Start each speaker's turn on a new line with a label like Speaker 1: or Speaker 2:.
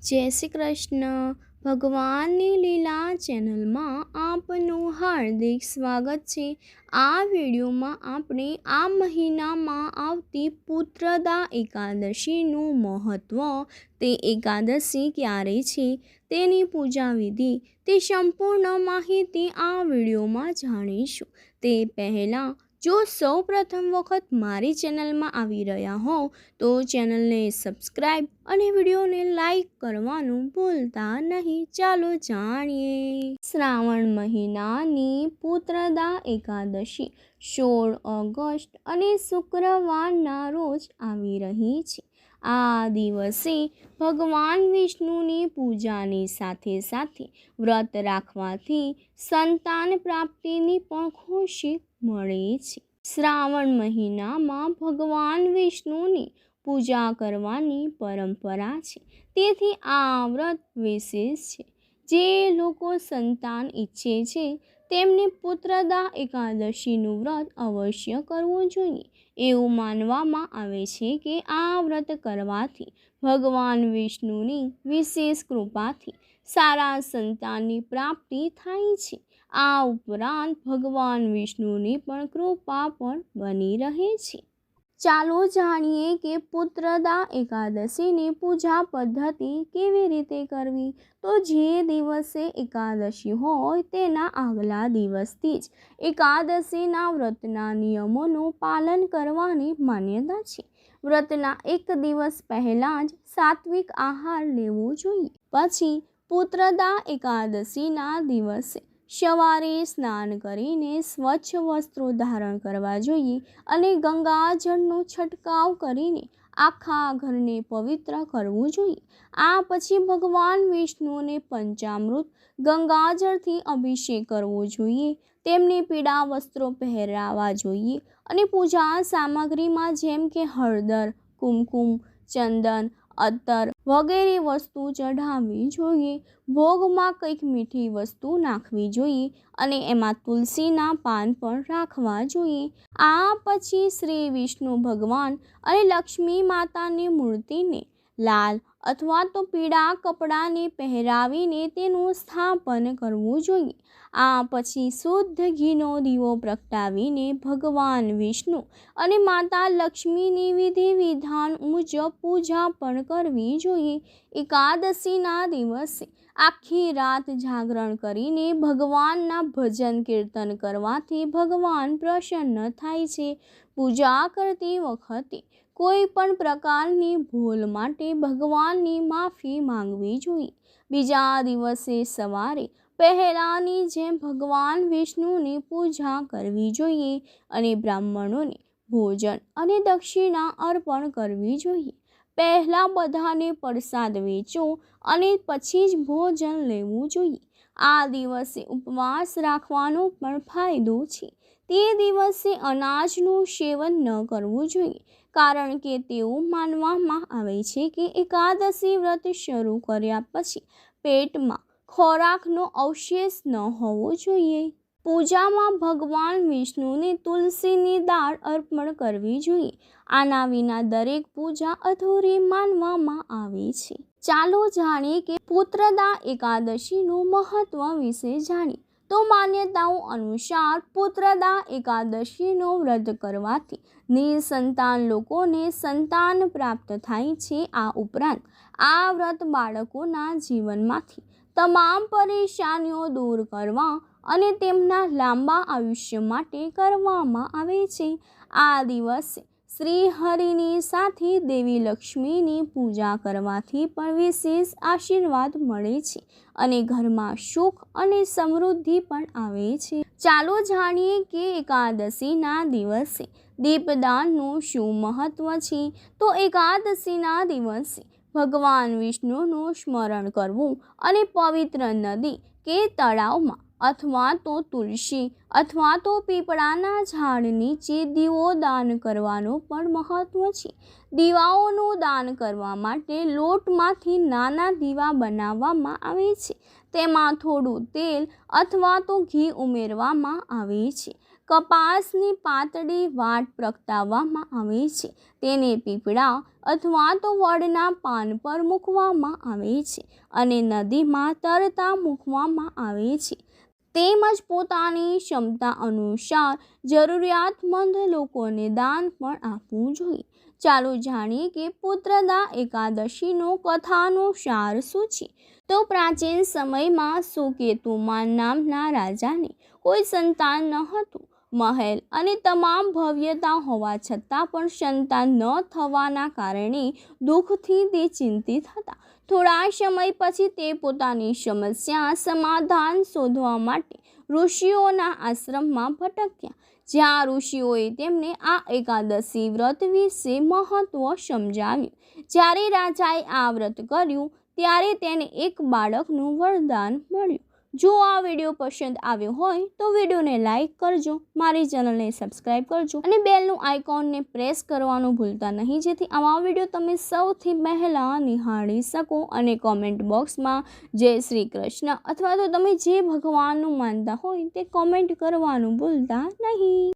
Speaker 1: જય શ્રી કૃષ્ણ. ભગવાનની લીલા ચેનલમાં આપનું હાર્દિક સ્વાગત છે. આ વિડીયોમાં આપણે આ મહિનામાં આવતી પુત્રદા એકાદશીનું મહત્ત્વ તે એકાદશી ક્યારે છે, તેની પૂજા વિધિ, તે સંપૂર્ણ માહિતી આ વિડીયોમાં જાણીશું. તે પહેલાં જો સૌ પ્રથમ વખત મારી ચેનલમાં આવી રહ્યા હો તો ચેનલને સબસ્ક્રાઈબ અને વિડીયોને લાઈક કરવાનું ભૂલતા નહીં. ચાલો જાણીએ. શ્રાવણ મહિનાની પુત્રદા એકાદશી, સોળ ઓગસ્ટ અને શુક્રવારના રોજ આવી રહી છે. આ દિવસે ભગવાન વિષ્ણુની પૂજાની સાથે સાથે વ્રત રાખવાથી સંતાન પ્રાપ્તિની પણ ખુશી મળે છે. શ્રાવણ મહિનામાં ભગવાન વિષ્ણુની પૂજા કરવાની પરંપરા છે. તેથી આ વ્રત વિશેષ છે. જે લોકો સંતાન ઈચ્છે છે, તેમને પુત્રદા એકાદશીનું વ્રત અવશ્ય કરવું જોઈએ. એવું માનવામાં આવે છે કે આ વ્રત કરવાથી ભગવાન વિષ્ણુની વિશેષ કૃપાથી સારા સંતાનની પ્રાપ્તિ થાય છે. આ ઉપરાંત ભગવાન વિષ્ણુની પણ કૃપા પણ બની રહે છે. ચાલો જાણીએ કે પુત્રદા એકાદશીની પૂજા પદ્ધતિ કેવી રીતે કરવી? તો જે દિવસે એકાદશી હોય તેના આગલા દિવસથી જ એકાદશીના વ્રતના નિયમોનું પાલન કરવાની માન્યતા છે. વ્રતના એક દિવસ પહેલાં જ સાત્વિક આહાર લેવો જોઈએ. પછી પુત્રદા એકાદશીના દિવસે સવારે સ્નાન કરીને સ્વચ્છ વસ્ત્રો ધારણ કરવા જોઈએ અને ગંગાજળનો છંટકાવ કરીને આખા ઘરને પવિત્ર કરવું જોઈએ. આ પછી ભગવાન વિષ્ણુને પંચામૃત ગંગાજળથી અભિષેક કરવો જોઈએ. તેમને પીળા વસ્ત્રો પહેરાવા જોઈએ અને પૂજા સામગ્રીમાં જેમ કે હળદર, કુમકુમ, ચંદન અત્તર વગેરે વસ્તુ ચઢાવવી જોઈએ. ભોગમાં કંઈક મીઠી વસ્તુ નાખવી જોઈએ અને એમાં તુલસીના પાન પણ રાખવા જોઈએ. આ પછી શ્રી વિષ્ણુ ભગવાન અને લક્ષ્મી માતાની મૂર્તિને લાલ અથવા તો પીળા કપડાને પહેરાવીને તેનું સ્થાપન કરવું જોઈએ. આ પછી શુદ્ધ ઘીનો દીવો પ્રગટાવીને ભગવાન વિષ્ણુ અને માતા લક્ષ્મીની વિધિ વિધાન મુજબ પૂજા પણ કરવી જોઈએ. એકાદશીના દિવસે આખી રાત જાગરણ કરીને ભગવાનના ભજન કીર્તન કરવાથી ભગવાન પ્રસન્ન થાય છે. પૂજા કરતી વખતે કોઈ પણ પ્રકારની ભૂલ માટે ભગવાનની માફી માંગવી જોઈએ. બીજા દિવસે સવારે પહેલાંની જેમ ભગવાન વિષ્ણુની પૂજા કરવી જોઈએ અને બ્રાહ્મણોને ભોજન અને દક્ષિણા અર્પણ કરવી જોઈએ. પહેલાં બધાને પ્રસાદ વેચો અને પછી જ ભોજન લેવું જોઈએ. આ દિવસે ઉપવાસ રાખવાનો પણ ફાયદો છે. તે દિવસે અનાજનું સેવન ન કરવું જોઈએ. કારણ કે તેવું માનવામાં આવે છે કે એકાદશી વ્રત શરૂ કર્યા પછી પેટમાં ખોરાકનો અવશેષ ન હોવો જોઈએ. પૂજામાં ભગવાન વિષ્ણુને તુલસીની દાળ અર્પણ કરવી જોઈએ. આના વિના દરેક પૂજા અધૂરી માનવામાં આવે છે. ચાલો જાણીએ કે પુત્રદા એકાદશીનું મહત્વ વિશે જાણીએ. તો માન્યતાઓ અનુસાર પુત્રદા એકાદશીનો વ્રત કરવાથી નિસંતાન લોકોને સંતાન પ્રાપ્ત થાય છે આ ઉપરાંત આ વ્રત બાળકોના જીવનમાંથી તમામ પરેશાનીઓ દૂર કરવા અને તેમના લાંબા આયુષ્ય માટે કરવામાં આવે છે. આ દિવસે શ્રી હરિની સાથે દેવી લક્ષ્મીની પૂજા કરવાથી પણ વિશેષ આશીર્વાદ મળે છે અને ઘરમાં સુખ અને સમૃદ્ધિ પણ આવે છે. ચાલો જાણીએ કે એકાદશીના દિવસે દીપદાનનું શું મહત્ત્વ છે? તો એકાદશીના દિવસે ભગવાન વિષ્ણુનું સ્મરણ કરવું અને પવિત્ર નદી કે તળાવમાં અથવા તો તુલસી અથવા તો પીપળાના ઝાડ નીચે દીવો દાન કરવાનું પણ મહત્ત્વ છે. દીવાઓનું દાન કરવા માટે લોટમાંથી નાના દીવા બનાવવામાં આવે છે. તેમાં થોડું તેલ અથવા તો ઘી ઉમેરવામાં આવે છે. કપાસની પાતળી વાટ પ્રગટાવવામાં આવે છે. તેને પીપળા અથવા તો વડના પાન પર મૂકવામાં આવે છે અને નદીમાં તરતા મૂકવામાં આવે છે. તેમજ પોતાની ક્ષમતા અનુસાર જરૂરિયાતમંદ લોકોને દાન પણ આપવું જોઈએ. ચાલો જાણીએ કે પુત્રદા એકાદશીનો કથાનો સાર શું છે? તો પ્રાચીન સમયમાં સુકેતુમાન નામના રાજાને કોઈ સંતાન ન હતું. મહેલ અને તમામ ભવ્યતા હોવા છતાં પણ સંતાન ન થવાના કારણે દુઃખથી તે ચિંતિત હતા. થોડા સમય પછી તે પોતાની સમસ્યા સમાધાન શોધવા માટે ઋષિઓના આશ્રમમાં ભટક્યા, જ્યાં ઋષિઓએ તેમને આ એકાદશી વ્રત વિશે મહત્ત્વ સમજાવ્યું. જ્યારે રાજાએ આ વ્રત કર્યું, ત્યારે તેને એક બાળકનું વરદાન મળ્યું. જો આ વીડિયો પસંદ આવ્યો હોય તો વિડીયોને લાઇક કરજો, મારી ચેનલને સબસ્ક્રાઈબ કરજો અને બેલનું આઇકોનને પ્રેસ કરવાનું ભૂલતા નહીં. જેથી આવા વીડિયો તમે સૌથી પહેલાં નિહાળી શકો અને કોમેન્ટ બોક્સમાં જય શ્રી કૃષ્ણ અથવા તો તમે જે ભગવાનનું માનતા હોય તે કોમેન્ટ કરવાનું ભૂલતા નહીં.